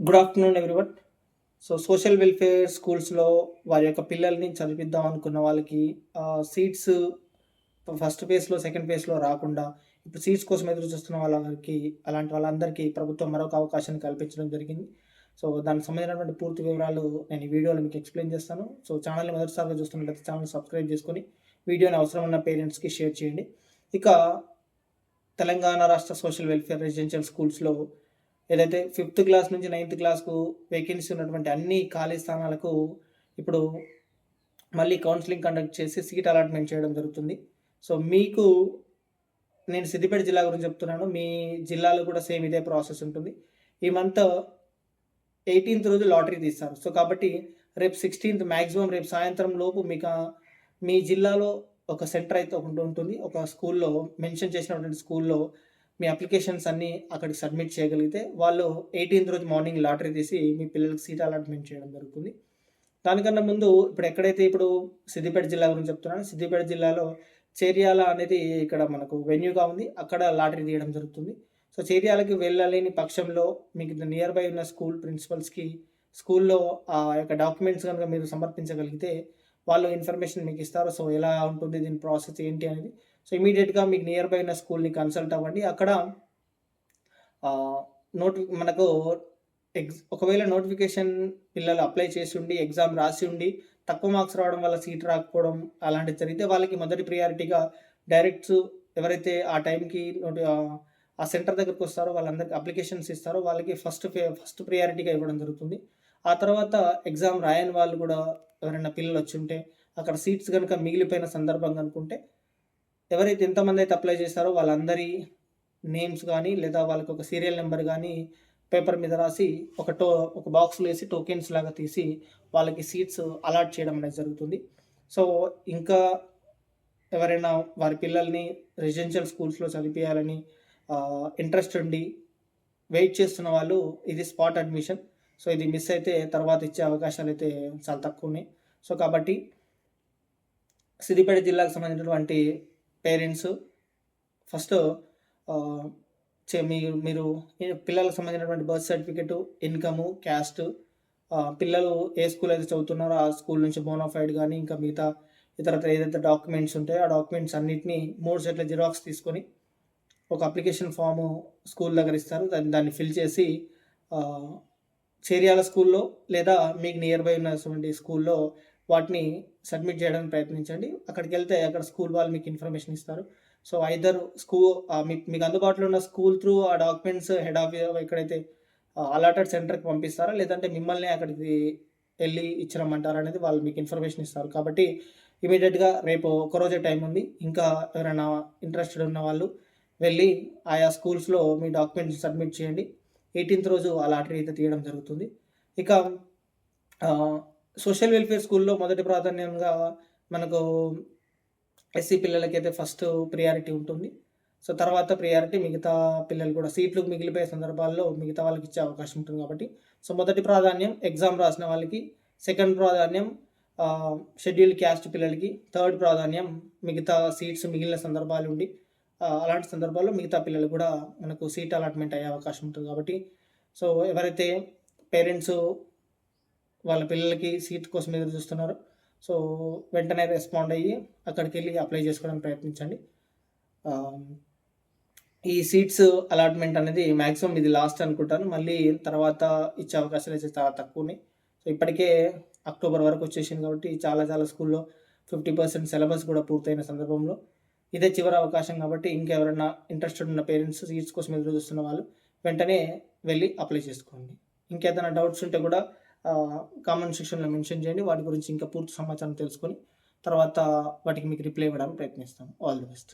Good afternoon everyone so social welfare స్కూల్స్లో వారి యొక్క పిల్లల్ని చదివిద్దాం అనుకున్న వాళ్ళకి సీట్స్ ఫస్ట్ ఫేజ్లో సెకండ్ ఫేజ్లో రాకుండా ఇప్పుడు సీట్స్ కోసం ఎదురు చూస్తున్న వాళ్ళకి అలాంటి వాళ్ళందరికీ ప్రభుత్వం మరొక అవకాశాన్ని కల్పించడం జరిగింది. సో దానికి సంబంధించినటువంటి పూర్తి వివరాలు నేను ఈ వీడియోలో మీకు ఎక్స్ప్లెయిన్ చేస్తాను. సో ఛానల్ని మొదటిసారిగా చూస్తున్నట్లయితే ఛానల్ సబ్స్క్రైబ్ చేసుకొని వీడియోని అవసరం ఉన్న పేరెంట్స్కి షేర్ చేయండి. ఇక తెలంగాణ రాష్ట్ర సోషల్ వెల్ఫేర్ రెసిడెన్షియల్ స్కూల్స్లో ఏదైతే ఫిఫ్త్ క్లాస్ నుంచి నైన్త్ క్లాస్కు వేకెన్సీ ఉన్నటువంటి అన్ని ఖాళీ స్థానాలకు ఇప్పుడు మళ్ళీ కౌన్సిలింగ్ కండక్ట్ చేసి సీట్ అలాట్మెంట్ చేయడం జరుగుతుంది. సో మీకు నేను సిద్దిపేట జిల్లా గురించి చెప్తున్నాను. మీ జిల్లాలో కూడా సేమ్ ఇదే ప్రాసెస్ ఉంటుంది. ఈ మంత్ ఎయిటీన్త్ రోజు లాటరీ తీస్తారు. సో కాబట్టి రేపు సిక్స్టీన్త్ మ్యాక్సిమం రేపు సాయంత్రం లోపు మీకు మీ జిల్లాలో ఒక సెంటర్ అయితే ఒకటి ఉంటుంది. ఒక స్కూల్లో మెన్షన్ చేసినటువంటి స్కూల్లో మీ అప్లికేషన్స్ అన్నీ అక్కడికి సబ్మిట్ చేయగలిగితే వాళ్ళు ఎయిటీన్త్ రోజు మార్నింగ్ లాటరీ తీసి మీ పిల్లలకి సీట్ అలాట్మెంట్ చేయడం జరుగుతుంది. దానికన్నా ముందు ఇప్పుడు ఎక్కడైతే ఇప్పుడు సిద్దిపేట జిల్లా గురించి చెప్తున్నాను సిద్దిపేట జిల్లాలో చేర్యాల అనేది ఇక్కడ మనకు వెన్యూగా ఉంది. అక్కడ లాటరీ తీయడం జరుగుతుంది. సో చేర్యాలకి వెళ్ళలేని పక్షంలో మీకు నియర్ బై ఉన్న స్కూల్ ప్రిన్సిపల్స్కి స్కూల్లో ఆ యొక్క డాక్యుమెంట్స్ కనుక మీరు సమర్పించగలిగితే వాళ్ళు ఇన్ఫర్మేషన్ మీకు ఇస్తారు. సో ఎలా ఉంటుంది దీని ప్రాసెస్ ఏంటి అనేది సో ఇమీడియట్గా మీకు నియర్ బై ఉన్న స్కూల్ని కన్సల్ట్ అవ్వండి. అక్కడ నోటి మనకు ఎగ్జ్ ఒకవేళ నోటిఫికేషన్ పిల్లలు అప్లై చేసి ఉండి ఎగ్జామ్ రాసి ఉండి తక్కువ మార్క్స్ రావడం వల్ల సీట్ రాకపోవడం అలాంటివి జరిగితే వాళ్ళకి మొదటి ప్రియారిటీగా డైరెక్ట్ ఎవరైతే ఆ టైంకి నోటి ఆ సెంటర్ దగ్గరకు వస్తారో వాళ్ళందరికీ అప్లికేషన్స్ ఇస్తారో వాళ్ళకి ఫస్ట్ ఫస్ట్ ప్రియారిటీగా ఇవ్వడం జరుగుతుంది. ఆ తర్వాత ఎగ్జామ్ రాయని వాళ్ళు కూడా ఎవరైనా పిల్లలు వచ్చి ఉంటే అక్కడ సీట్స్ కనుక మిగిలిపోయిన సందర్భం అనుకుంటే ఎవరైతే ఎంతమంది అయితే అప్లై చేస్తారో వాళ్ళందరి నేమ్స్ కానీ లేదా వాళ్ళకి ఒక సీరియల్ నెంబర్ కానీ పేపర్ మీద రాసి ఒక టో ఒక బాక్స్లో వేసి టోకెన్స్ లాగా తీసి వాళ్ళకి సీట్స్ అలాట్ చేయడం అనేది జరుగుతుంది. సో ఇంకా ఎవరైనా వారి పిల్లల్ని రెసిడెన్షియల్ స్కూల్స్లో చదివించాలని ఇంట్రెస్ట్ ఉండి వెయిట్ చేస్తున్న వాళ్ళు ఇది స్పాట్ అడ్మిషన్ సో ఇది మిస్ అయితే తర్వాత ఇచ్చే అవకాశాలు అయితే చాలా తక్కువ ఉన్నాయి. సో కాబట్టి సిద్దిపేట జిల్లాకు సంబంధించినటువంటి పేరెంట్స్ ఫస్ట్ మీరు మీరు పిల్లలకు సంబంధించినటువంటి బర్త్ సర్టిఫికెట్ ఇన్కమ్ క్యాస్ట్ పిల్లలు ఏ స్కూల్ అయితే చదువుతున్నారో ఆ స్కూల్ నుంచి బోనాఫైడ్ కానీ ఇంకా మిగతా ఇతర ఏదైతే డాక్యుమెంట్స్ ఉంటాయో ఆ డాక్యుమెంట్స్ అన్నింటినీ మూడు సెట్ల జిరాక్స్ తీసుకొని ఒక అప్లికేషన్ ఫాము స్కూల్ దగ్గర ఇస్తారు. దాన్ని దాన్ని ఫిల్ చేసి చేరియాల స్కూల్లో లేదా మీకు నియర్ బై ఉన్నటువంటి స్కూల్లో వాటిని సబ్మిట్ చేయడానికి ప్రయత్నించండి. అక్కడికి వెళ్తే అక్కడ స్కూల్ వాళ్ళు మీకు ఇన్ఫర్మేషన్ ఇస్తారు. సో ఐదర్ స్కూల్ మీకు మీకు అందుబాటులో ఉన్న స్కూల్ త్రూ ఆ డాక్యుమెంట్స్ హెడ్ ఆఫ్ ఎక్కడైతే అలాటెడ్ సెంటర్కి పంపిస్తారా లేదంటే మిమ్మల్ని అక్కడికి వెళ్ళి ఇచ్చిరమ్మంటారా అనేది వాళ్ళు మీకు ఇన్ఫర్మేషన్ ఇస్తారు. కాబట్టి ఇమీడియట్గా రేపు ఒకరోజే టైం ఉంది. ఇంకా ఎవరైనా ఇంట్రెస్టెడ్ ఉన్న వాళ్ళు వెళ్ళి ఆయా స్కూల్స్లో మీ డాక్యుమెంట్స్ సబ్మిట్ చేయండి. ఎయిటీన్త్ రోజు ఆ లాటరీ అయితే తీయడం జరుగుతుంది. ఇక సోషల్ వెల్ఫేర్ స్కూల్లో మొదటి ప్రాధాన్యంగా మనకు ఎస్సీ పిల్లలకైతే ఫస్ట్ ప్రియారిటీ ఉంటుంది. సో తర్వాత ప్రియారిటీ మిగతా పిల్లలు కూడా సీట్లు మిగిలిపోయే సందర్భాల్లో మిగతా వాళ్ళకి ఇచ్చే అవకాశం ఉంటుంది కాబట్టి. సో మొదటి ప్రాధాన్యం ఎగ్జామ్ రాసిన వాళ్ళకి సెకండ్ ప్రాధాన్యం షెడ్యూల్ క్యాస్ట్ పిల్లలకి థర్డ్ ప్రాధాన్యం మిగతా సీట్స్ మిగిలిన సందర్భాలు ఉండి అలాంటి సందర్భాల్లో మిగతా పిల్లలు కూడా మనకు సీట్ అలాట్మెంట్ అయ్యే అవకాశం ఉంటుంది కాబట్టి. సో ఎవరైతే పేరెంట్స్ వాళ్ళ పిల్లలకి సీట్ కోసం ఎదురు చూస్తున్నారు. సో వెంటనే రెస్పాండ్ అయ్యి అక్కడికి వెళ్ళి అప్లై చేసుకోవడానికి ప్రయత్నించండి. ఈ సీట్స్ అలాట్మెంట్ అనేది మ్యాక్సిమం ఇది లాస్ట్ అనుకుంటాను. మళ్ళీ తర్వాత ఇచ్చే అవకాశాలు అయితే చాలా తక్కువని సో ఇప్పటికే అక్టోబర్ వరకు వచ్చేసింది కాబట్టి చాలా చాలా స్కూల్లో ఫిఫ్టీ పర్సెంట్ సిలబస్ కూడా పూర్తయిన సందర్భంలో. ఇదే చివరి అవకాశం కాబట్టి ఇంకెవరైనా ఇంట్రెస్టెడ్ ఉన్న పేరెంట్స్ సీట్స్ కోసం ఎదురు చూస్తున్న వాళ్ళు వెంటనే వెళ్ళి అప్లై చేసుకోండి. ఇంకేదైనా డౌట్స్ ఉంటే కూడా కామెంట్ సెక్షన్లో మెన్షన్ చేయండి. వాటి గురించి ఇంకా పూర్తి సమాచారం తెలుసుకొని తర్వాత వాటికి మీకు రిప్లై ఇవ్వడానికి ప్రయత్నిస్తాం. All the best